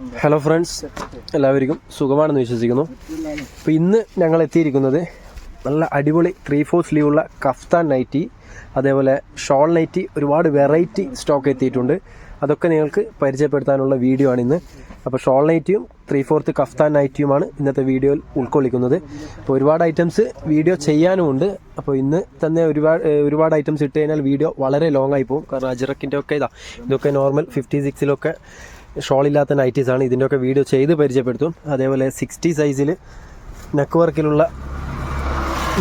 Hello friends എല്ലാവർക്കും സുഖമാണെന്ന് വിശ്വസിക്കുന്നു. അപ്പോൾ ഇന്ന് ഞങ്ങൾ എത്തിയിരിക്കുന്നത് നല്ല അടിപൊളി ത്രീ ഫോർ സ്ലീവുള്ള കഫ്താൻ നൈറ്റി അതേപോലെ ഷോൾ നൈറ്റി ഒരുപാട് വെറൈറ്റി സ്റ്റോക്ക് എത്തിയിട്ടുണ്ട്. അതൊക്കെ നിങ്ങൾക്ക് പരിചയപ്പെടുത്താനുള്ള വീഡിയോ ആണ് ഇന്ന്. അപ്പോൾ ഷോൾ നൈറ്റിയും ത്രീ ഫോർത്ത് കഫ്താൻ നൈറ്റിയുമാണ് ഇന്നത്തെ വീഡിയോയിൽ ഉൾക്കൊള്ളിക്കുന്നത്. അപ്പോൾ ഒരുപാട് ഐറ്റംസ് വീഡിയോ ചെയ്യാനുമുണ്ട്. അപ്പോൾ ഇന്ന് തന്നെ ഒരുപാട് ഒരുപാട് ഐറ്റംസ് ഇട്ട് കഴിഞ്ഞാൽ വീഡിയോ വളരെ ലോങ് ആയി പോകും. കാരണം അജിറക്കിന്റെ ഒക്കെ ഇതാ ഇതൊക്കെ നോർമൽ ഫിഫ്റ്റി സിക്സിലൊക്കെ ഷോൾ ഇല്ലാത്ത നൈറ്റീസ് ആണ് ഇതിന്റെയൊക്കെ വീഡിയോ ചെയ്ത് പരിചയപ്പെടുത്തും. അതേപോലെ സിക്സ്റ്റി സൈസിൽ നെക്ക് വർക്കിലുള്ള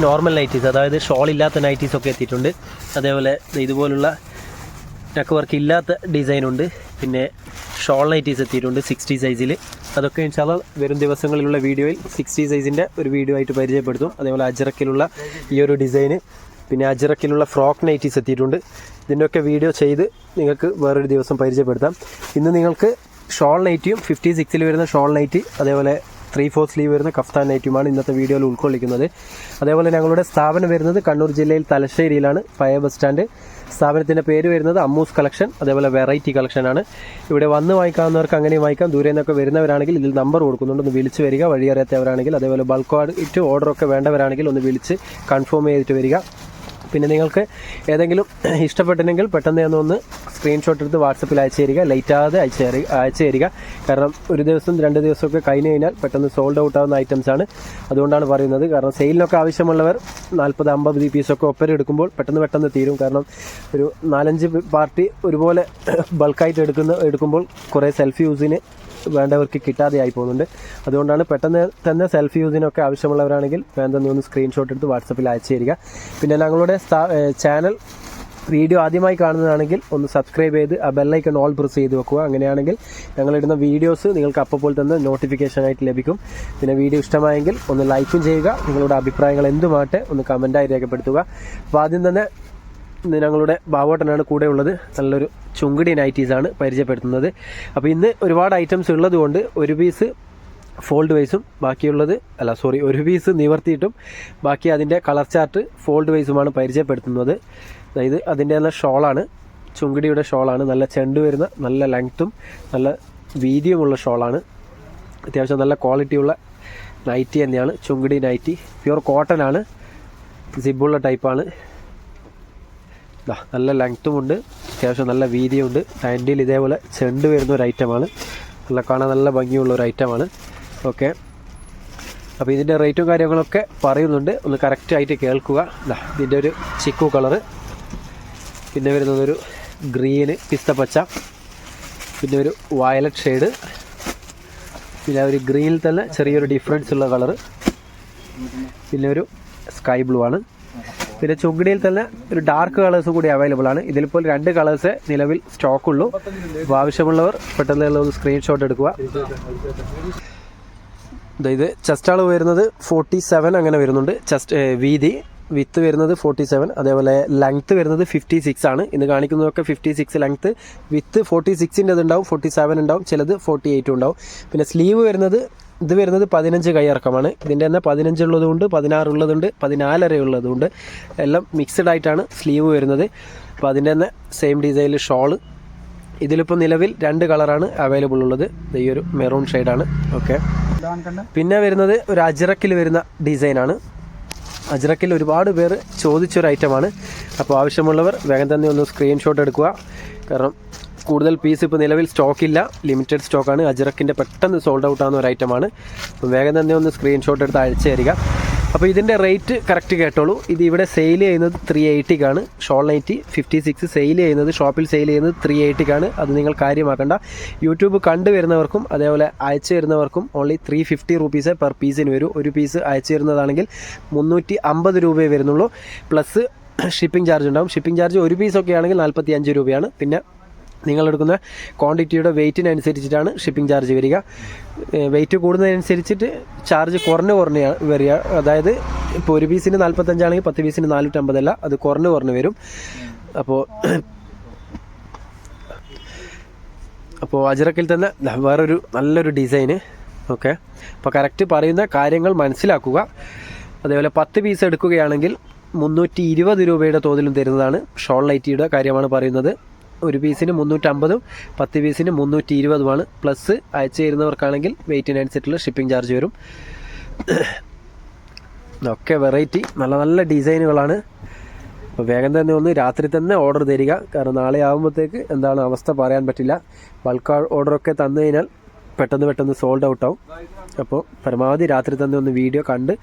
നോർമൽ നൈറ്റീസ് അതായത് ഷോൾ ഇല്ലാത്ത നൈറ്റീസ് ഒക്കെ എത്തിയിട്ടുണ്ട്. അതേപോലെ ഇതുപോലുള്ള നെക്ക് വർക്ക് ഇല്ലാത്ത ഡിസൈൻ ഉണ്ട് പിന്നെ ഷോൾ നൈറ്റീസ് എത്തിയിട്ടുണ്ട് സിക്സ്റ്റി സൈസിൽ അതൊക്കെ ഇൻഷാല്ല വരും ദിവസങ്ങളിലുള്ള വീഡിയോയിൽ സിക്സ്റ്റി സൈസിന്റെ ഒരു വീഡിയോ ആയിട്ട് പരിചയപ്പെടുത്തും. അതേപോലെ അജറക്കിലുള്ള ഈ ഒരു ഡിസൈന് പിന്നെ അജിറക്കിലുള്ള ഫ്രോക്ക് നൈറ്റീസ് എത്തിയിട്ടുണ്ട്. ഇതിന്റെയൊക്കെ വീഡിയോ ചെയ്ത് നിങ്ങൾക്ക് വേറൊരു ദിവസം പരിചയപ്പെടുത്താം. ഇന്ന് നിങ്ങൾക്ക് ഷോൾ നൈറ്റിയും ഫിഫ്റ്റി സിക്സിൽ വരുന്ന ഷോൾ നൈറ്റി അതേപോലെ ത്രീ ഫോർ സ്ലീവ് വരുന്ന കഫ്താൻ നൈറ്റുമാണ് ഇന്നത്തെ വീഡിയോയിൽ ഉൾക്കൊള്ളിക്കുന്നത്. അതേപോലെ ഞങ്ങളുടെ സ്ഥാപനം വരുന്നത് കണ്ണൂർ ജില്ലയിൽ തലശ്ശേരിയിലാണ് പഴയ ബസ് സ്റ്റാൻഡ്. സ്ഥാപനത്തിന്റെ പേര് വരുന്നത് അമ്മൂസ് കളക്ഷൻ അതേപോലെ വെറൈറ്റി കളക്ഷനാണ് ഇവിടെ വന്ന് വാങ്ങിക്കാവുന്നവർക്ക് അങ്ങനെയും വാങ്ങിക്കാം. ദൂരെ നിന്നൊക്കെ വരുന്നവരാണെങ്കിൽ ഇതിൽ നമ്പർ കൊടുക്കുന്നുണ്ട്. ഒന്ന് വിളിച്ച് വരിക. വഴിയറിയാത്തവരാണെങ്കിൽ അതേപോലെ ബൾക്ക് ആയിട്ട് ഓർഡറൊക്കെ വേണ്ടവരാണെങ്കിൽ ഒന്ന് വിളിച്ച് കൺഫേം ചെയ്തിട്ട് വരിക. പിന്നെ നിങ്ങൾക്ക് ഏതെങ്കിലും ഇഷ്ടപ്പെട്ടില്ലെങ്കിൽ പെട്ടെന്ന് തന്നെ ഒന്ന് സ്ക്രീൻഷോട്ട് എടുത്ത് വാട്സപ്പിൽ അയച്ചു തരിക ലേറ്റ് ആകാതെ അയച്ചു തരിക അയച്ചു തരിക കാരണം ഒരു ദിവസം രണ്ട് ദിവസമൊക്കെ കഴിഞ്ഞ് കഴിഞ്ഞാൽ പെട്ടെന്ന് സോൾഡ് ഔട്ട് ആവുന്ന ഐറ്റംസ് ആണ്. അതുകൊണ്ടാണ് പറയുന്നത്. കാരണം സെയിലിനൊക്കെ ആവശ്യമുള്ളവർ നാൽപ്പത് അമ്പത് പീസൊക്കെ ഒപ്പര എടുക്കുമ്പോൾ പെട്ടെന്ന് പെട്ടെന്ന് തീരും. കാരണം ഒരു നാലഞ്ച് പാർട്ടി ഒരുപോലെ ബൾക്കായിട്ട് എടുക്കുന്ന എടുക്കുമ്പോൾ കുറേ സെൽഫ് യൂസിന് വേണ്ടവർക്ക് കിട്ടാതെ ആയി പോകുന്നുണ്ട്. അതുകൊണ്ടാണ് പെട്ടെന്ന് തന്നെ സെൽഫ് യൂസിനൊക്കെ ആവശ്യമുള്ളവരാണെങ്കിൽ വേണ്ടെന്ന് ഒന്ന് സ്ക്രീൻഷോട്ട് എടുത്ത് വാട്സപ്പിൽ അയച്ചു തരിക. പിന്നെ ഞങ്ങളുടെ ചാനൽ വീഡിയോ ആദ്യമായി കാണുന്നതാണെങ്കിൽ ഒന്ന് സബ്സ്ക്രൈബ് ചെയ്ത് ആ ബെല്ലൈക്കൺ ഓൾ പ്രസ് ചെയ്ത് വെക്കുക. അങ്ങനെയാണെങ്കിൽ ഞങ്ങളിടുന്ന വീഡിയോസ് നിങ്ങൾക്ക് അപ്പോൾ തന്നെ നോട്ടിഫിക്കേഷൻ ആയിട്ട് ലഭിക്കും. പിന്നെ വീഡിയോ ഇഷ്ടമായെങ്കിൽ ഒന്ന് ലൈക്കും ചെയ്യുക. നിങ്ങളുടെ അഭിപ്രായങ്ങൾ എന്തുമാട്ടെ ഒന്ന് കമന്റായി രേഖപ്പെടുത്തുക. അപ്പോൾ ആദ്യം തന്നെ ഞങ്ങളുടെ ബാബോട്ടനാണ് കൂടെ ഉള്ളത്. നല്ലൊരു ചുങ്കിടി നൈറ്റീസ് ആണ് പരിചയപ്പെടുത്തുന്നത്. അപ്പോൾ ഇന്ന് ഒരുപാട് ഐറ്റംസ് ഉള്ളതുകൊണ്ട് ഒരു പീസ് ഫോൾഡ് വൈസും ബാക്കിയുള്ളത് അല്ല സോറി ഒരു പീസ് നിവർത്തിയിട്ടും ബാക്കി അതിന്റെ കളർ ചാർട്ട് ഫോൾഡ് വൈസുമാണ് പരിചയപ്പെടുത്തുന്നത്. അതായത് അതിന്റെ നല്ല ഷോളാണ് ചുങ്കിടിയുടെ ഷോളാണ് നല്ല ചെണ്ട് വരുന്ന നല്ല ലെങ്ത്തും നല്ല വീതിയുമുള്ള ഷോളാണ് അത്യാവശ്യം നല്ല ക്വാളിറ്റിയുള്ള നൈറ്റി തന്നെയാണ്. ചുങ്കിടി നൈറ്റി പ്യുവർ കോട്ടൺ ആണ്. സിബുള്ള ടൈപ്പാണ് നല്ല ലെങ്ത്തും ഉണ്ട്. അത്യാവശ്യം നല്ല വീതിയുണ്ട് ഹാൻഡിൽ ഇതേപോലെ ചെണ്ട് വരുന്ന ഒരു ഐറ്റമാണ് നല്ല കാണാൻ നല്ല ഭംഗിയുള്ള ഒരു ഐറ്റമാണ് ഓക്കെ അപ്പോൾ ഇതിന്റെ റേറ്റും കാര്യങ്ങളൊക്കെ പറയുന്നുണ്ട്. ഒന്ന് കറക്റ്റായിട്ട് കേൾക്കുക. ഇതിന്റെ ഒരു ചിക്കു കളറ് പിന്നെ വരുന്നത് ഒരു ഗ്രീന് പച്ച. പിന്നെ ഒരു വയലറ്റ് ഷെയ്ഡ് പിന്നെ ഒരു ഗ്രീനിൽ തന്നെ ചെറിയൊരു ഡിഫറൻസ് ഉള്ള കളറ് പിന്നെ ഒരു സ്കൈ ബ്ലൂ ആണ്. പിന്നെ ചുങ്കിടിയിൽ തന്നെ ഒരു ഡാർക്ക് കളേഴ്സ് കൂടി അവൈലബിൾ ആണ്. ഇതിലിപ്പോൾ രണ്ട് കളേഴ്സ് നിലവിൽ സ്റ്റോക്ക് ഉള്ളൂ. അപ്പോൾ ആവശ്യമുള്ളവർ പെട്ടെന്ന് ഒന്ന് സ്ക്രീൻഷോട്ട് എടുക്കുക. ഇത് ചെസ്റ്റ് അളവ് വരുന്നത് ഫോർട്ടി സെവൻ അങ്ങനെ വരുന്നുണ്ട്. ചെസ്റ്റ് വീതി വിത്ത് വരുന്നത് ഫോർട്ടി സെവൻ അതേപോലെ ലെങ്ത്ത് വരുന്നത് ഫിഫ്റ്റി സിക്സ് ആണ്. ഇന്ന് കാണിക്കുന്നതൊക്കെ fifty six length width forty സിക്സിന്റെ ഉണ്ടാവും. ഫോർട്ടി സെവൻ ഉണ്ടാവും ചിലത് ഫോർട്ടി എയ്റ്റും ഉണ്ടാവും. പിന്നെ സ്ലീവ് വരുന്നത് ഇത് വരുന്നത് പതിനഞ്ച് കൈയിറക്കമാണ് ഇതിന്റെ തന്നെ പതിനഞ്ച് ഉള്ളതുകൊണ്ട് പതിനാറ് ഉള്ളതുണ്ട് പതിനാലര ഉള്ളതുകൊണ്ട് എല്ലാം മിക്സഡ് ആയിട്ടാണ് സ്ലീവ് വരുന്നത്. അപ്പോൾ അതിന്റെ തന്നെ സെയിം ഡിസൈനിൽ ഷോൾ ഇതിലിപ്പോൾ നിലവിൽ രണ്ട് കളറാണ് അവൈലബിൾ ഉള്ളത്. ഈ ഒരു മെറൂൺ ഷെയ്ഡാണ് ഓക്കെ പിന്നെ വരുന്നത് ഒരു അജിറക്കിൽ വരുന്ന ഡിസൈനാണ് അജ്രക്കിൽ ഒരുപാട് പേർ ചോദിച്ചൊരു ഐറ്റമാണ് അപ്പോൾ ആവശ്യമുള്ളവർ വേഗം തന്നെ ഒന്ന് സ്ക്രീൻഷോട്ട് എടുക്കുക. കാരണം കൂടുതൽ പീസ് ഇപ്പോൾ നിലവിൽ സ്റ്റോക്കില്ല ലിമിറ്റഡ് സ്റ്റോക്കാണ് അജറക്കിന്റെ പെട്ടെന്ന് സോൾഡ് ഔട്ട് ആവുന്ന ഒരു ഐറ്റമാണ് അപ്പം വേഗം തന്നെ ഒന്ന് സ്ക്രീൻഷോട്ട് എടുത്ത് അയച്ചു തരിക. അപ്പോൾ ഇതിന്റെ റേറ്റ് കറക്റ്റ് കേട്ടോളൂ. ഇത് ഇവിടെ സെയിൽ ചെയ്യുന്നത് three എയ്റ്റിക്കാണ് shawl nighty fifty six sale ചെയ്യുന്നത് ഷോപ്പിൽ സെയിൽ ചെയ്യുന്നത് ത്രീ എയ്റ്റിക്കാണ് അത് നിങ്ങൾ കാര്യമാക്കണ്ട. യൂട്യൂബ് കണ്ടുവരുന്നവർക്കും അതേപോലെ അയച്ചു വരുന്നവർക്കും ഓൺലി ത്രീ ഫിഫ്റ്റി റുപ്പീസേ പെർ പീസിന് വരും. ഒരു പീസ് അയച്ചു തരുന്നതാണെങ്കിൽ മുന്നൂറ്റി അമ്പത് രൂപയെ വരുന്നുള്ളൂ. പ്ലസ് ഷിപ്പിംഗ് ചാർജ് ഉണ്ടാവും. ഷിപ്പിംഗ് ചാർജ് ഒരു പീസൊക്കെ ആണെങ്കിൽ നാൽപ്പത്തി അഞ്ച് രൂപയാണ്. പിന്നെ നിങ്ങൾ എടുക്കുന്ന ക്വാണ്ടിറ്റിയുടെ വെയിറ്റിനനുസരിച്ചിട്ടാണ് ഷിപ്പിംഗ് ചാർജ് വരിക. വെയിറ്റ് കൂടുന്നതിനനുസരിച്ചിട്ട് ചാർജ് കുറഞ്ഞ് കുറഞ്ഞ് വരിക. അതായത് ഇപ്പോൾ ഒരു പീസിന് നാൽപ്പത്തഞ്ചാണെങ്കിൽ പത്ത് പീസിന് നാനൂറ്റമ്പതല്ല അത് കുറഞ്ഞ് കുറഞ്ഞ് വരും. അപ്പോൾ അപ്പോൾ അജറക്കിൽ തന്നെ വേറൊരു നല്ലൊരു ഡിസൈന് ഓക്കെ. അപ്പോൾ കറക്റ്റ് പറയുന്ന കാര്യങ്ങൾ മനസ്സിലാക്കുക. അതേപോലെ പത്ത് പീസ് എടുക്കുകയാണെങ്കിൽ മുന്നൂറ്റി ഇരുപത് രൂപയുടെ തോതിലും തരുന്നതാണ് ഷോൾ ലൈറ്റിയുടെ കാര്യമാണ് പറയുന്നത്. ഒരു പീസിന് മുന്നൂറ്റമ്പതും പത്ത് പീസിന് മുന്നൂറ്റി ഇരുപതുമാണ് പ്ലസ് അയച്ചു തരുന്നവർക്കാണെങ്കിൽ വെയിറ്റിനനുസരിച്ചുള്ള ഷിപ്പിംഗ് ചാർജ് വരും. ഇതൊക്കെ വെറൈറ്റി നല്ല നല്ല ഡിസൈനുകളാണ് അപ്പോൾ വേഗം തന്നെ ഒന്ന് രാത്രി തന്നെ ഓർഡർ തരിക. കാരണം നാളെ ആകുമ്പോഴത്തേക്ക് എന്താണ് അവസ്ഥ പറയാൻ പറ്റില്ല. ബൾക്ക് ഓർഡറൊക്കെ തന്നു കഴിഞ്ഞാൽ പെട്ടെന്ന് പെട്ടെന്ന് സോൾഡ് ഔട്ട് ആവും. അപ്പോൾ പരമാവധി രാത്രി തന്നെ ഒന്ന് വീഡിയോ കണ്ട്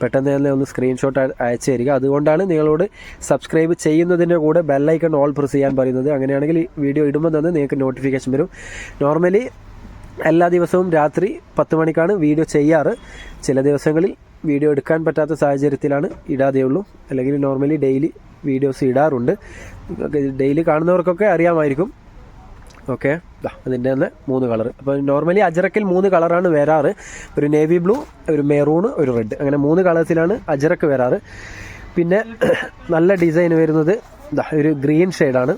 പെട്ടെന്ന് തന്നെ ഒന്ന് സ്ക്രീൻഷോട്ട് അയച്ചു തരിക. അതുകൊണ്ടാണ് നിങ്ങളോട് സബ്സ്ക്രൈബ് ചെയ്യുന്നതിന്റെ കൂടെ ബെല്ലൈക്കൺ ഓൾ പ്രസ് ചെയ്യാൻ പറയുന്നത്. അങ്ങനെയാണെങ്കിൽ ഈ വീഡിയോ ഇടുമ്പോൾ തന്നെ നിങ്ങൾക്ക് നോട്ടിഫിക്കേഷൻ വരും. നോർമലി എല്ലാ ദിവസവും രാത്രി പത്ത് മണിക്കാണ് വീഡിയോ ചെയ്യാറ്. ചില ദിവസങ്ങളിൽ വീഡിയോ എടുക്കാൻ പറ്റാത്ത സാഹചര്യത്തിലാണ് ഇടാതെയുള്ളൂ അല്ലെങ്കിൽ നോർമലി ഡെയിലി വീഡിയോസ് ഇടാറുണ്ട്. ഡെയിലി കാണുന്നവർക്കൊക്കെ അറിയാമായിരിക്കും. ഓക്കെ. അതിന്റെ തന്നെ മൂന്ന് കളർ അപ്പോൾ നോർമലി അജറക്കിൽ മൂന്ന് കളറാണ് വരാറ്. ഒരു നേവി ബ്ലൂ ഒരു മെറൂൺ ഒരു റെഡ് അങ്ങനെ മൂന്ന് കളേഴ്സിലാണ് അജറക്ക് വരാറ്. പിന്നെ നല്ല ഡിസൈൻ വരുന്നത് ഒരു ഗ്രീൻ ഷെയ്ഡാണ്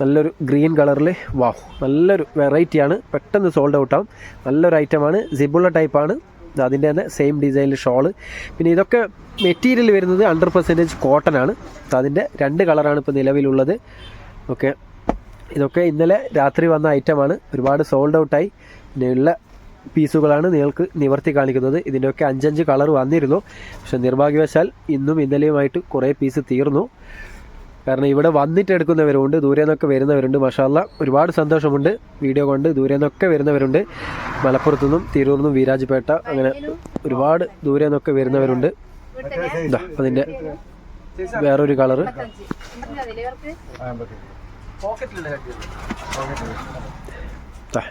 നല്ലൊരു ഗ്രീൻ കളറിൽ വാവ് നല്ലൊരു വെറൈറ്റിയാണ് പെട്ടെന്ന് സോൾഡ് ഔട്ട് ആവും. നല്ലൊരു ഐറ്റമാണ് സിബുള്ള ടൈപ്പാണ് അതിന്റെ തന്നെ സെയിം ഡിസൈനിൽ ഷോൾ പിന്നെ ഇതൊക്കെ മെറ്റീരിയൽ വരുന്നത് ഹൺഡ്രഡ് പെർസെന്റേജ് കോട്ടൺ ആണ്. അതിന്റെ രണ്ട് കളറാണ് ഇപ്പോൾ നിലവിലുള്ളത്. ഓക്കെ. ഇതൊക്കെ ഇന്നലെ രാത്രി വന്ന ഐറ്റമാണ്. ഒരുപാട് സോൾഡ് ഔട്ടായി പിന്നെയുള്ള പീസുകളാണ് നിങ്ങൾക്ക് നിവർത്തി കാണിക്കുന്നത്. ഇതിന്റെയൊക്കെ അഞ്ചഞ്ച് കളർ വന്നിരുന്നു. പക്ഷെ നിർഭാഗ്യവശാൽ ഇന്നും ഇന്നലെയുമായിട്ട് കുറേ പീസ് തീർന്നു. കാരണം ഇവിടെ വന്നിട്ട് എടുക്കുന്നവരുണ്ട് ദൂരെ നിന്നൊക്കെ വരുന്നവരുണ്ട്. മഷാല്ല ഒരുപാട് സന്തോഷമുണ്ട്. വീഡിയോ കൊണ്ട് ദൂരെ നിന്നൊക്കെ വരുന്നവരുണ്ട്. മലപ്പുറത്തു നിന്നും തിരൂർ നിന്നും വീരാജ്പേട്ട അങ്ങനെ ഒരുപാട് ദൂരെ നിന്നൊക്കെ വരുന്നവരുണ്ട്. അതിന്റെ വേറൊരു കളറ്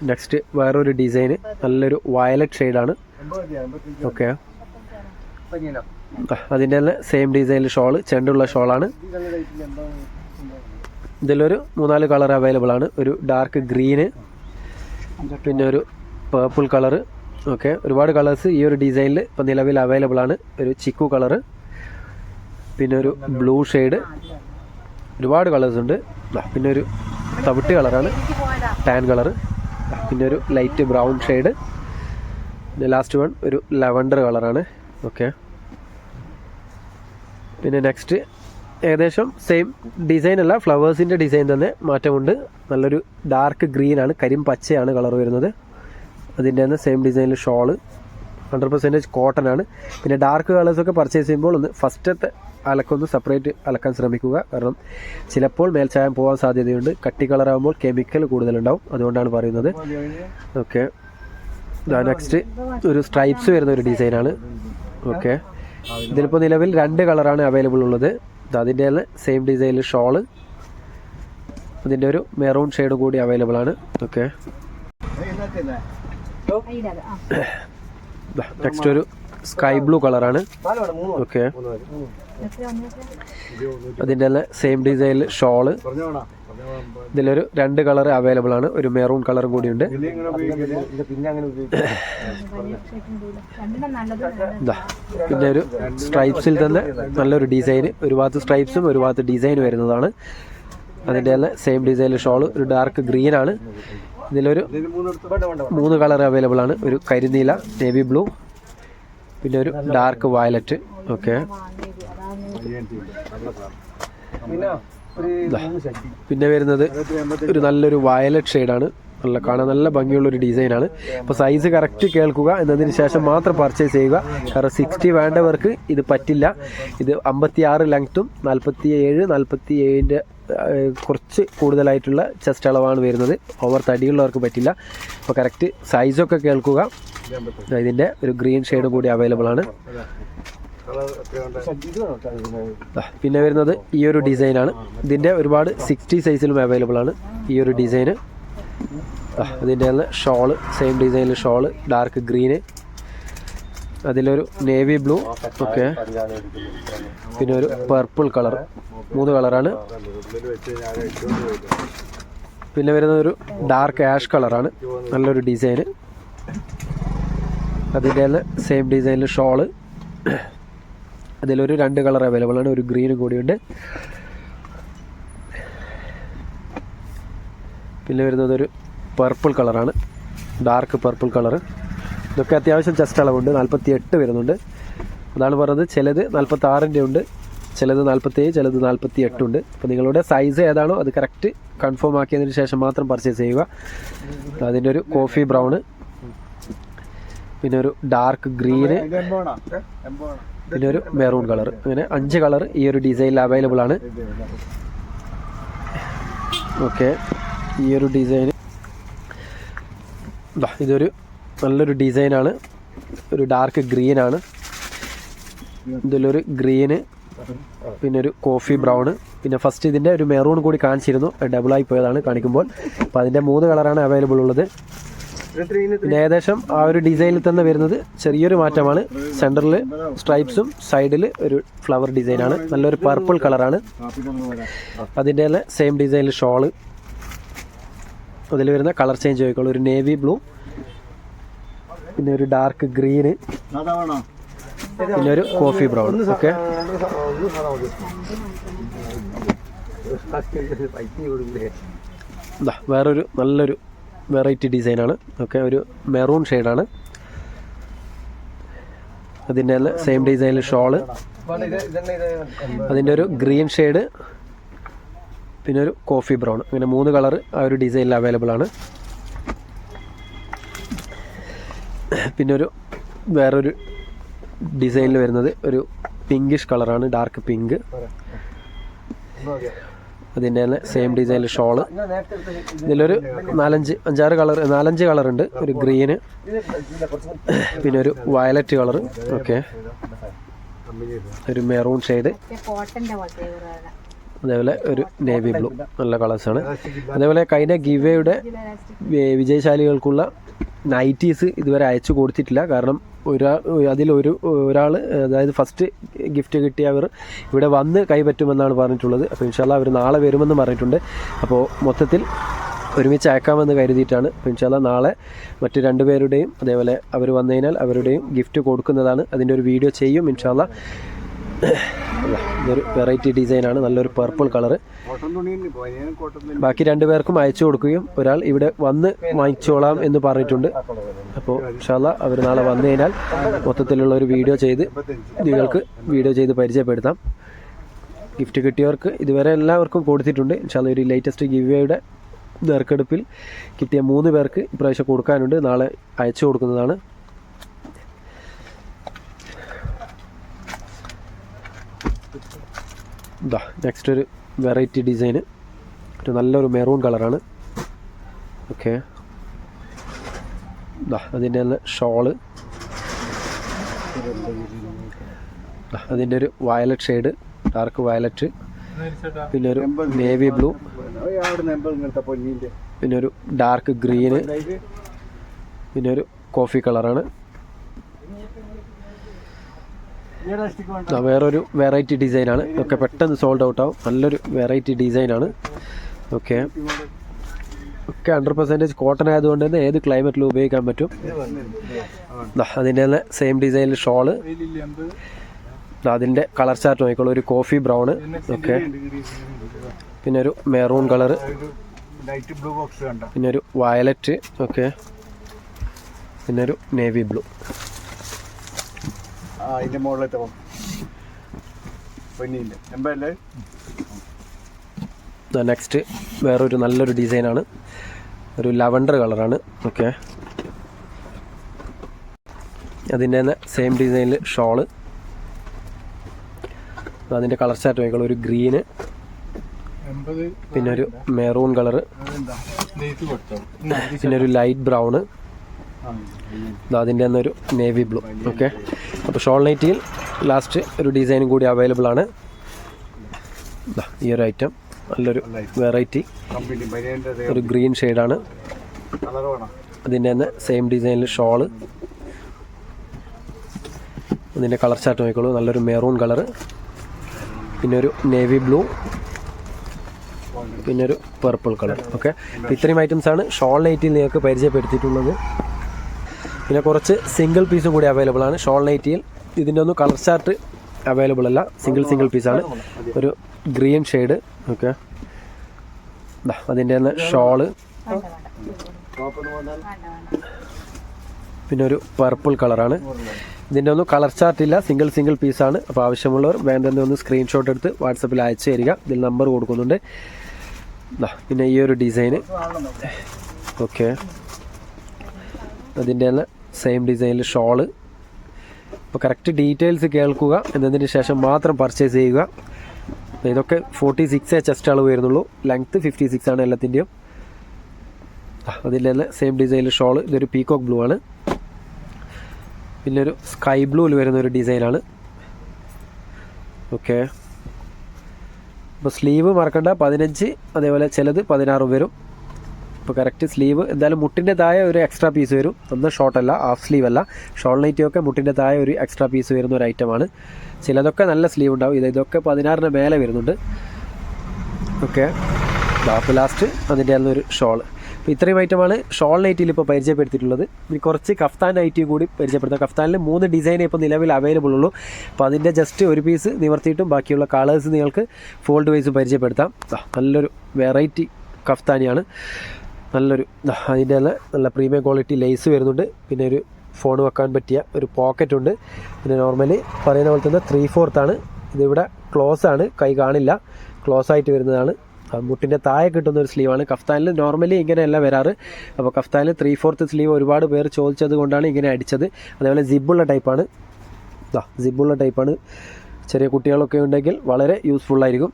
നെക്സ്റ്റ് വേറൊരു ഡിസൈൻ നല്ലൊരു വയലറ്റ് ഷെയ്ഡാണ് ഓക്കെ അതിന്റെ തന്നെ സെയിം ഡിസൈനിൽ ഷോൾ ചെണ്ടുള്ള ഷോളാണ് ഇതിലൊരു മൂന്നാൽ കളർ അവൈലബിൾ ആണ്. ഒരു ഡാർക്ക് ഗ്രീന് പിന്നെ ഒരു പേർപ്പിൾ കളറ് ഓക്കെ ഒരുപാട് കളേഴ്സ് ഈ ഒരു ഡിസൈനിൽ ഇപ്പോൾ നിലവിൽ അവൈലബിൾ ആണ്. ഒരു ചിക്കു കളറ് പിന്നെ ഒരു ബ്ലൂ ഷെയ്ഡ് ഒരുപാട് കളേഴ്സ് ഉണ്ട്. പിന്നെ ഒരു തവിട്ട് കളറാണ് ടാൻ കളർ പിന്നെ ഒരു ലൈറ്റ് ബ്രൗൺ ഷെയ്ഡ് പിന്നെ ലാസ്റ്റ് വൺ ഒരു ലെവൻഡർ കളറാണ് ഓക്കെ പിന്നെ നെക്സ്റ്റ് ഏകദേശം സെയിം ഡിസൈൻ അല്ല ഫ്ലവേഴ്സിന്റെ ഡിസൈൻ തന്നെ മാറ്റമുണ്ട്. നല്ലൊരു ഡാർക്ക് ഗ്രീൻ ആണ് കരിം പച്ചയാണ് കളർ വരുന്നത്. അതിന്റെ തന്നെ സെയിം ഡിസൈനിൽ ഷോൾ ഹൺഡ്രഡ് പെർസെന്റേജ് കോട്ടൺ ആണ്. പിന്നെ ഡാർക്ക് കളേഴ്സൊക്കെ പർച്ചേസ് ചെയ്യുമ്പോൾ ഒന്ന് ഫസ്റ്റത്തെ അലക്കൊന്ന് സെപ്പറേറ്റ് അലക്കാൻ ശ്രമിക്കുക. കാരണം ചിലപ്പോൾ മേൽച്ചായം പോകാൻ സാധ്യതയുണ്ട്. കട്ടി കളറാകുമ്പോൾ കെമിക്കൽ കൂടുതലുണ്ടാവും. അതുകൊണ്ടാണ് പറയുന്നത്. ഓക്കെ നെക്സ്റ്റ് ഒരു സ്ട്രൈപ്സ് വരുന്ന ഒരു ഡിസൈനാണ് ഓക്കെ ഇതിലിപ്പോൾ നിലവിൽ രണ്ട് കളറാണ് അവൈലബിൾ ഉള്ളത്. അതിന്റെ സെയിം ഡിസൈനിൽ ഷോൾ അതിന്റെ ഒരു മെറൂൺ ഷെയ്ഡ് കൂടി അവൈലബിൾ ആണ്. ഓക്കെ നെക്സ്റ്റ് ഒരു സ്കൈ ബ്ലൂ കളറാണ്. ഓക്കെ. അതിന്റെ തന്നെ സെയിം ഡിസൈനിൽ ഷോൾ. ഇതിലൊരു രണ്ട് കളർ അവൈലബിൾ ആണ്. ഒരു മെറൂൺ കളറും കൂടിയുണ്ട്. പിന്നെ ഒരു സ്ട്രൈപ്സിൽ തന്നെ നല്ലൊരു ഡിസൈന് ഒരു ഭാഗത്ത് സ്ട്രൈപ്സും ഒരു ഭാഗത്ത് ഡിസൈൻ വരുന്നതാണ്. അതിന്റെ തന്നെ സെയിം ഡിസൈനിൽ ഷോൾ. ഒരു ഡാർക്ക് ഗ്രീൻ ആണ്. ഇതിലൊരു മൂന്ന് കളർ അവൈലബിൾ ആണ്. ഒരു കരിനീല നേവി ബ്ലൂ പിന്നെ ഒരു ഡാർക്ക് വയലറ്റ് ഓക്കെ പിന്നെ വരുന്നത് ഒരു നല്ലൊരു വയലറ്റ് ഷെയ്ഡാണ് നല്ല കാണാൻ നല്ല ഭംഗിയുള്ള ഒരു ഡിസൈനാണ് അപ്പോൾ സൈസ് കറക്റ്റ് കേൾക്കുക. എന്നതിന് ശേഷം മാത്രം പർച്ചേസ് ചെയ്യുക. കാരണം സിക്സ്റ്റി വേണ്ടവർക്ക് ഇത് പറ്റില്ല. ഇത് അമ്പത്തി ആറ് ലെങ്ത്തും നാൽപ്പത്തി ഏഴ് നാൽപ്പത്തി ഏഴിന്റെ കുറച്ച് കൂടുതലായിട്ടുള്ള ചെസ്റ്റ് അളവാണ് വരുന്നത്. ഓവർ തടിയുള്ളവർക്ക് പറ്റില്ല. അപ്പോൾ കറക്റ്റ് സൈസൊക്കെ കേൾക്കുക. ഇതിന്റെ ഒരു ഗ്രീൻ ഷെയ്ഡ് കൂടി അവൈലബിൾ ആണ്. പിന്നെ വരുന്നത് ഈ ഒരു ഡിസൈനാണ് ഇതിന്റെ ഒരുപാട് സിക്സ്റ്റി സൈസിലും അവൈലബിൾ ആണ് ഈ ഒരു ഡിസൈൻ അതിന്റെ ഷോൾ സെയിം ഡിസൈനിൽ ഷോൾ ഡാർക്ക് ഗ്രീന് അതിലൊരു നേവി ബ്ലൂ ഓക്കെ പിന്നെ ഒരു പർപ്പിൾ കളർ മൂന്ന് കളറാണ് പിന്നെ വരുന്നത് ഒരു ഡാർക്ക് ആഷ് കളറാണ് നല്ലൊരു ഡിസൈന് അതിന്റെ സെയിം ഡിസൈനിൽ ഷോൾ അതിലൊരു രണ്ട് കളർ അവൈലബിൾ ആണ്. ഒരു ഗ്രീനും കൂടിയുണ്ട്. പിന്നെ വരുന്നത് ഒരു പർപ്പിൾ കളറാണ് ഡാർക്ക് പർപ്പിൾ കളർ ഇതൊക്കെ അത്യാവശ്യം ചെസ്റ്റ് അളവുണ്ട്. നാൽപ്പത്തി എട്ട് വരുന്നുണ്ട്. അതാണ് പറഞ്ഞത്. ചിലത് നാൽപ്പത്തി ആറിന്റെ ഉണ്ട്. ചിലത് നാൽപ്പത്തേഴ് ചിലത് നാൽപ്പത്തി എട്ടുണ്ട് അപ്പോൾ നിങ്ങളുടെ സൈസ് ഏതാണോ അത് കറക്റ്റ് കൺഫേം ആക്കിയതിന് ശേഷം മാത്രം പർച്ചേസ് ചെയ്യുക. അതിന്റെ ഒരു കോഫി ബ്രൗണ് പിന്നെ ഒരു ഡാർക്ക് ഗ്രീന് പിന്നെ ഒരു മെറൂൺ കളർ അങ്ങനെ അഞ്ച് കളർ ഈ ഒരു ഡിസൈനിൽ അവൈലബിൾ ആണ്. ഓക്കെ ഈ ഒരു ഡിസൈൻ ഇതൊരു നല്ലൊരു ഡിസൈനാണ് ഒരു ഡാർക്ക് ഗ്രീൻ ആണ്. ഇതിലൊരു ഗ്രീന് പിന്നെ ഒരു കോഫി ബ്രൗണ് പിന്നെ ഫസ്റ്റ് ഇതിന്റെ ഒരു മെറൂൺ കൂടി കാണിച്ചിരുന്നു. ഡബിളായി പോയതാണ് കാണിക്കുമ്പോൾ. അപ്പോൾ അതിന്റെ മൂന്ന് കളറാണ് അവൈലബിൾ ഉള്ളത്. പിന്നെ ഏകദേശം ആ ഒരു ഡിസൈനിൽ തന്നെ വരുന്നത് ചെറിയൊരു മാറ്റമാണ്. സെന്ററിൽ സ്ട്രൈപ്സും സൈഡിൽ ഒരു ഫ്ലവർ ഡിസൈനാണ് നല്ലൊരു പർപ്പിൾ കളറാണ് അതിന്റെ തന്നെ സെയിം ഡിസൈനിൽ ഷോൾ അതിൽ വരുന്ന കളർ ചേഞ്ച് ആയിക്കോളൂ. ഒരു നേവി ബ്ലൂ പിന്നെ ഒരു ഡാർക്ക് ഗ്രീന് പിന്നെ ഒരു കോഫി ബ്രൗൺ ഓക്കെ വേറൊരു നല്ലൊരു വെറൈറ്റി ഡിസൈനാണ് ഓക്കെ ഒരു മെറൂൺ ഷെയ്ഡാണ് അതിന്റെ സെയിം ഡിസൈനിൽ ഷോൾ അതിന്റെ ഒരു ഗ്രീൻ ഷെയ്ഡ് പിന്നെ ഒരു കോഫി ബ്രൗൺ അങ്ങനെ മൂന്ന് കളർ ആ ഒരു ഡിസൈനിൽ അവൈലബിൾ ആണ്. പിന്നെ ഒരു വേറൊരു ഡിസൈനിൽ വരുന്നത് ഒരു പിങ്കിഷ് കളറാണ് ഡാർക്ക് പിങ്ക് അതിന്റെ തന്നെ സെയിം ഡിസൈനിൽ ഷോൾ ഇതിലൊരു നാലഞ്ച് അഞ്ചാറ് കളർ നാലഞ്ച് കളറുണ്ട് ഒരു ഗ്രീന് പിന്നെ ഒരു വയലറ്റ് കളർ ഓക്കെ ഒരു മെറൂൺ ഷെയ്ഡ് അതേപോലെ ഒരു നേവി ബ്ലൂ നല്ല കളേഴ്സാണ് അതേപോലെ കഴിഞ്ഞ ഗിവയുടെ വിജയശാലികൾക്കുള്ള നൈറ്റീസ് ഇതുവരെ അയച്ചു കൊടുത്തിട്ടില്ല. കാരണം ഒരാ അതിലൊരു ഒരാൾ അതായത് ഫസ്റ്റ് ഗിഫ്റ്റ് കിട്ടിയവർ ഇവിടെ വന്ന് കൈപ്പറ്റുമെന്നാണ് പറഞ്ഞിട്ടുള്ളത്. അപ്പോൾ ഇൻഷാല്ല അവർ നാളെ വരുമെന്ന് പറഞ്ഞിട്ടുണ്ട്. അപ്പോൾ മൊത്തത്തിൽ ഒരുമിച്ച് അയക്കാമെന്ന് കരുതിയിട്ടാണ്. ഇൻഷാല്ല നാളെ മറ്റ് രണ്ടുപേരുടെയും അതേപോലെ അവർ വന്നു കഴിഞ്ഞാൽ അവരുടെയും ഗിഫ്റ്റ് കൊടുക്കുന്നതാണ്. അതിന്റെ ഒരു വീഡിയോ ചെയ്യും ഇൻഷാല്ല ഇതൊരു വെറൈറ്റി ഡിസൈനാണ് നല്ലൊരു പർപ്പിൾ കളർ ബാക്കി രണ്ടുപേർക്കും അയച്ചു കൊടുക്കുകയും ഒരാൾ ഇവിടെ വന്ന് വാങ്ങിച്ചോളാം എന്ന് പറഞ്ഞിട്ടുണ്ട്. അപ്പോൾ ഇൻഷാല്ല അവർ നാളെ വന്നു കഴിഞ്ഞാൽ മൊത്തത്തിലുള്ള ഒരു വീഡിയോ ചെയ്ത് നിങ്ങൾക്ക് വീഡിയോ ചെയ്ത് പരിചയപ്പെടുത്താം. ഗിഫ്റ്റ് കിട്ടിയവർക്ക് ഇതുവരെ എല്ലാവർക്കും കൊടുത്തിട്ടുണ്ട്. ഇൻഷാല്ല ഒരു ലേറ്റസ്റ്റ് ഗിവേയുടെ നറുക്കെടുപ്പിൽ കിട്ടിയ മൂന്ന് പേർക്ക് ഇപ്രാവശ്യം കൊടുക്കാനുണ്ട്. നാളെ അയച്ചു കൊടുക്കുന്നതാണ്. ഇതാ നെക്സ്റ്റ് ഒരു വെറൈറ്റി ഡിസൈന് ഒരു നല്ലൊരു മെറൂൺ കളറാണ് ഓക്കെ ഇതാ അതിന്റെ തന്നെ ഷോൾ അതിന്റെ ഒരു വയലറ്റ് ഷെയ്ഡ് ഡാർക്ക് വയലറ്റ് പിന്നെ ഒരു നേവി ബ്ലൂ പിന്നെ ഒരു ഡാർക്ക് ഗ്രീന് പിന്നെ ഒരു കോഫി കളറാണ് ദാ വേറൊരു വെറൈറ്റി ഡിസൈനാണ് ഒക്കെ പെട്ടെന്ന് സോൾഡ് ഔട്ട് ആവും. നല്ലൊരു വെറൈറ്റി ഡിസൈനാണ് ഓക്കെ ഒക്കെ ഹൺഡ്രഡ് പെർസെന്റേജ് കോട്ടൺ ആയതുകൊണ്ട് തന്നെ ഏത് ക്ലൈമറ്റിലും ഉപയോഗിക്കാൻ പറ്റും. അതിന്റെ തന്നെ സെയിം ഡിസൈനിൽ ഷോൾ അതിന്റെ കളർ ചാർട്ട് നോക്കിക്കോളൂ. ഒരു കോഫി ബ്രൗൺ ഓക്കെ പിന്നെ ഒരു മെറൂൺ കളർ പിന്നെ ഒരു വയലറ്റ് ഓക്കെ പിന്നെ ഒരു നേവി ബ്ലൂ ആ അതിന്റെ മുകളിലത്തെ പൊന്നിന്റെ എമ്പല്ലേ നെക്സ്റ്റ് വേറൊരു നല്ലൊരു ഡിസൈനാണ്. ഒരു ലവണ്ടർ കളറാണ്. ഓക്കെ. അതിന്റെ തന്നെ സെയിം ഡിസൈനിൽ ഷോൾ. അതിന്റെ കളർ ചാർട്ട് നോക്കിക്കോളൂ ഒരു ഗ്രീന് പിന്നെ ഒരു മെറൂൺ കളറ് പിന്നെ ഒരു ലൈറ്റ് ബ്രൗണ് അതിന്റെ തന്നെ ഒരു നേവി ബ്ലൂ ഓക്കെ. അപ്പോൾ ഷോൾ നൈറ്റിയിൽ ലാസ്റ്റ് ഒരു ഡിസൈനും കൂടി അവൈലബിൾ ആണ്. ഈ ഒരു ഐറ്റം നല്ലൊരു വെറൈറ്റി ഒരു ഗ്രീൻ ഷെയ്ഡാണ് അതിന്റെ തന്നെ സെയിം ഡിസൈനിൽ ഷോൾ. അതിന്റെ കളർ ചാർട്ട് നോക്കിക്കോളൂ. നല്ലൊരു മെറൂൺ കളർ പിന്നെ ഒരു നേവി ബ്ലൂ പിന്നെ ഒരു പർപ്പിൾ കളർ ഓക്കെ ഇത്രയും ഐറ്റംസ് ആണ് ഷോൾ നൈറ്റിൽ നിങ്ങൾക്ക് പരിചയപ്പെടുത്തിയിട്ടുള്ളത്. പിന്നെ കുറച്ച് സിംഗിൾ പീസും കൂടി അവൈലബിൾ ആണ്. ഷോൾ നൈറ്റിയിൽ ഇതിന്റെ ഒന്നും കളർ ചാർട്ട് അവൈലബിൾ അല്ല. സിംഗിൾ സിംഗിൾ പീസാണ് ഒരു ഗ്രീൻ ഷെയ്ഡ് ഓക്കെ അതിന്റെ തന്നെ ഷോൾ പിന്നെ ഒരു പർപ്പിൾ കളറാണ് ഇതിന്റെ ഒന്നും കളർ ചാർട്ട് ഇല്ല. സിംഗിൾ സിംഗിൾ പീസാണ് അപ്പോൾ ആവശ്യമുള്ളവർ വേണ്ടെന്ന് ഒന്ന് സ്ക്രീൻഷോട്ട് എടുത്ത് വാട്സപ്പിൽ അയച്ചു തരിക. ഇതിൽ നമ്പർ കൊടുക്കുന്നുണ്ട്. പിന്നെ ഈ ഒരു ഡിസൈന് ഓക്കെ അതിന്റെ തന്നെ സെയിം ഡിസൈനിൽ ഷോൾ. അപ്പോൾ കറക്റ്റ് ഡീറ്റെയിൽസ് കേൾക്കുക എന്നതിന് ശേഷം മാത്രം പർച്ചേസ് ചെയ്യുക. ഇതൊക്കെ ഫോർട്ടി സിക്സേ ചെസ്റ്റ് അളവ് വരുന്നുള്ളൂ. ലെങ്ത്ത് ഫിഫ്റ്റി സിക്സ് ആണ് എല്ലാത്തിന്റെയും അതിന്റെ തന്നെ സെയിം ഡിസൈനിൽ ഷോൾ. ഇതൊരു പീകോക്ക് ബ്ലൂ ആണ്. പിന്നെ ഒരു സ്കൈ ബ്ലൂവിൽ വരുന്ന ഒരു ഡിസൈനാണ് ഓക്കെ അപ്പോൾ സ്ലീവ് മറക്കണ്ട പതിനഞ്ച് അതേപോലെ ചിലത് പതിനാറും വരും. ഇപ്പോൾ കറക്റ്റ് സ്ലീവ് എന്തായാലും മുട്ടിന്റെ താഴെ ഒരു എക്സ്ട്രാ പീസ് വരും. ഒന്ന് ഷോർട്ട് അല്ല ഹാഫ് സ്ലീവ് അല്ല. ഷോൾ നൈറ്റിയൊക്കെ മുട്ടിന്റെ താഴെ ഒരു എക്സ്ട്രാ പീസ് വരുന്ന ഒരു ഐറ്റമാണ് ചിലതൊക്കെ നല്ല സ്ലീവ് ഉണ്ടാവും. ഇത് ഇതൊക്കെ പതിനാറിന് മേലെ വരുന്നുണ്ട്. ഓക്കെ അപ്പോൾ ലാസ്റ്റ് അതിന്റെ ഒരു ഷോൾ അപ്പോൾ ഇത്രയും ഐറ്റമാണ് ഷോൾ നൈറ്റിയിൽ ഇപ്പോൾ പരിചയപ്പെടുത്തിയിട്ടുള്ളത്. ഇനി കുറച്ച് കഫ്താൻ നൈറ്റിയും കൂടി പരിചയപ്പെടുത്താം. കഫ്താനിൽ മൂന്ന് ഡിസൈനേ ഇപ്പോൾ നിലവിൽ അവൈലബിൾ ഉള്ളൂ. അപ്പോൾ അതിന്റെ ജസ്റ്റ് ഒരു പീസ് നിവർത്തിയിട്ടും ബാക്കിയുള്ള കളേഴ്സ് നിങ്ങൾക്ക് ഫോൾഡ് വൈസ് പരിചയപ്പെടുത്താം. നല്ലൊരു വെറൈറ്റി കഫ്താനിയാണ് നല്ലൊരു അതിന്റെ നല്ല പ്രീമിയം ക്വാളിറ്റി ലേസ് വരുന്നുണ്ട്. പിന്നെ ഒരു ഫോൺ വെക്കാൻ പറ്റിയ ഒരു പോക്കറ്റ് ഉണ്ട്. പിന്നെ നോർമലി പറയുന്ന പോലെ തന്നെ ത്രീ ഫോർത്താണ് ഇതിവിടെ ക്ലോസ് ആണ്. കൈ കാണില്ല. ക്ലോസ് ആയിട്ട് വരുന്നതാണ്. ആ മുട്ടിന്റെ താഴെ കിട്ടുന്ന ഒരു സ്ലീവാണ് കഫ്താനിൽ നോർമലി ഇങ്ങനെയല്ല വരാറ്. അപ്പോൾ കഫ്താനിൽ ത്രീ ഫോർത്ത് സ്ലീവ് ഒരുപാട് പേർ ചോദിച്ചത് കൊണ്ടാണ് ഇങ്ങനെ അടിച്ചത്. അതേപോലെ ജിബുള്ള ടൈപ്പാണ് ഇതാ ജിബുള്ള ടൈപ്പാണ് ചെറിയ കുട്ടികളൊക്കെ ഉണ്ടെങ്കിൽ വളരെ യൂസ്ഫുൾ ആയിരിക്കും.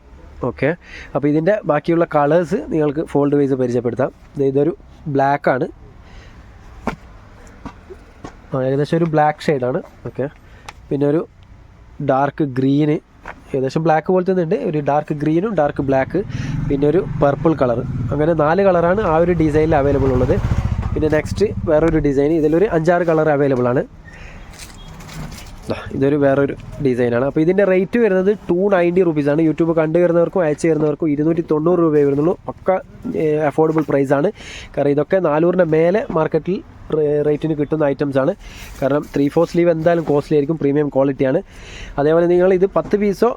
ഓക്കെ അപ്പോൾ ഇതിന്റെ ബാക്കിയുള്ള കളേഴ്സ് നിങ്ങൾക്ക് ഫോൾഡ് വൈസ് പരിചയപ്പെടുത്താം. ഇതൊരു ബ്ലാക്ക് ആണ്. ഏകദേശം ഒരു ബ്ലാക്ക് ഷെയ്ഡാണ് ഓക്കെ പിന്നെ ഒരു ഡാർക്ക് ഗ്രീന് ഏകദേശം ബ്ലാക്ക് പോലത്തെ ഉണ്ട്. ഒരു ഡാർക്ക് ഗ്രീനും ഡാർക്ക് ബ്ലാക്ക് പിന്നെ ഒരു പർപ്പിൾ കളർ അങ്ങനെ നാല് കളറാണ് ആ ഒരു ഡിസൈനിൽ അവൈലബിൾ ഉള്ളത്. പിന്നെ നെക്സ്റ്റ് വേറൊരു ഡിസൈൻ ഇതിലൊരു അഞ്ചാറ് കളർ അവൈലബിൾ ആണ്. ഇതൊരു വേറൊരു ഡിസൈനാണ്. അപ്പോൾ ഇതിന്റെ റേറ്റ് വരുന്നത് ടു നയന്റി റുപ്പീസാണ് യൂട്യൂബ് കണ്ടു വരുന്നവർക്കും അയച്ചു തരുന്നവർക്കും ഇരുന്നൂറ്റി തൊണ്ണൂറ് രൂപയെ വരുന്നുള്ളൂ. ഒക്കെ അഫോർഡബിൾ പ്രൈസാണ് കാരണം ഇതൊക്കെ നാനൂറിന്റെ മേലെ മാർക്കറ്റിൽ റേറ്റിന് കിട്ടുന്ന ഐറ്റംസ് ആണ്. കാരണം ത്രീ ഫോർ സ്ലീവ് എന്തായാലും കോസ്റ്റ്ലി ആയിരിക്കും പ്രീമിയം ക്വാളിറ്റിയാണ് അതേപോലെ നിങ്ങൾ ഇത് പത്ത് പീസോ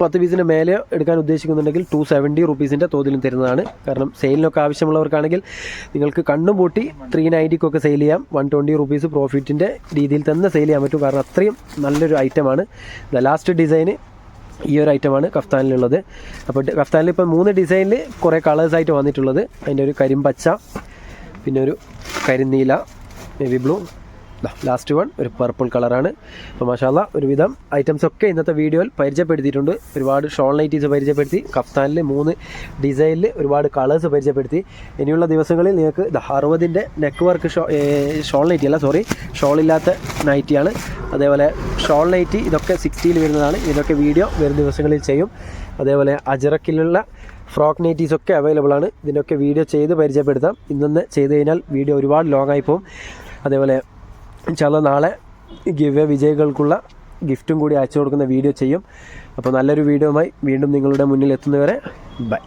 പത്ത് പീസിന് മേലെ എടുക്കാൻ ഉദ്ദേശിക്കുന്നുണ്ടെങ്കിൽ ടു സെവന്റി റുപ്പീസിന്റെ തോതിലും തരുന്നതാണ്. കാരണം സെയിലിനൊക്കെ ആവശ്യമുള്ളവർക്കാണെങ്കിൽ നിങ്ങൾക്ക് കണ്ണും പൂട്ടി ത്രീ നയന്റിക്കൊക്കെ സെയിൽ ചെയ്യാം. വൺ ട്വന്റി റുപ്പീസ് പ്രോഫിറ്റിന്റെ രീതിയിൽ തന്നെ സെയിൽ ചെയ്യാൻ പറ്റും. കാരണം അത്രയും നല്ലൊരു ഐറ്റമാണ് ദ ലാസ്റ്റ് ഡിസൈന് ഈ ഒരു ഐറ്റമാണ് കഫ്താനിലുള്ളത്. അപ്പോൾ കഫ്താനിൽ ഇപ്പോൾ മൂന്ന് ഡിസൈനിൽ കുറേ കളേഴ്സായിട്ട് വന്നിട്ടുള്ളത്. അതിന്റെ ഒരു കരിമ്പച്ച പിന്നെ ഒരു കരിനീല നേവി ബ്ലൂ ലാസ്റ്റ് വൺ ഒരു പർപ്പിൾ കളറാണ് അപ്പോൾ മഷാല ഒരുവിധം ഐറ്റംസ് ഒക്കെ ഇന്നത്തെ വീഡിയോയിൽ പരിചയപ്പെടുത്തിയിട്ടുണ്ട്. ഒരുപാട് ഷോൾ നൈറ്റീസ് പരിചയപ്പെടുത്തി കഫ്താനിൽ മൂന്ന് ഡിസൈനിൽ ഒരുപാട് കളേഴ്സ് പരിചയപ്പെടുത്തി. ഇനിയുള്ള ദിവസങ്ങളിൽ നിങ്ങൾക്ക് അറുപതിന്റെ നെക്ക് വർക്ക് ഷോ ഷോൾ നൈറ്റി അല്ല സോറി ഷോൾ ഇല്ലാത്ത നൈറ്റിയാണ് അതേപോലെ ഷോൾ നൈറ്റി ഇതൊക്കെ സിക്സ്റ്റിയിൽ വരുന്നതാണ്. ഇതൊക്കെ വീഡിയോ വരും ദിവസങ്ങളിൽ ചെയ്യും. അതേപോലെ അജറക്കിലുള്ള ഫ്രോക്ക് നൈറ്റീസ് ഒക്കെ അവൈലബിൾ ആണ്. ഇതിന്റെയൊക്കെ വീഡിയോ ചെയ്ത് പരിചയപ്പെടുത്താം. ഇന്നൊന്ന് ചെയ്ത് കഴിഞ്ഞാൽ വീഡിയോ ഒരുപാട് ലോങ് ആയി പോകും അതേപോലെ ചില നാളെ ഗിവ് വിജയികൾക്കുള്ള ഗിഫ്റ്റും കൂടി അയച്ചു കൊടുക്കുന്ന വീഡിയോ ചെയ്യും. അപ്പോൾ നല്ലൊരു വീഡിയോയുമായി വീണ്ടും നിങ്ങളുടെ മുന്നിൽ എത്തുന്നവരെ ബൈ.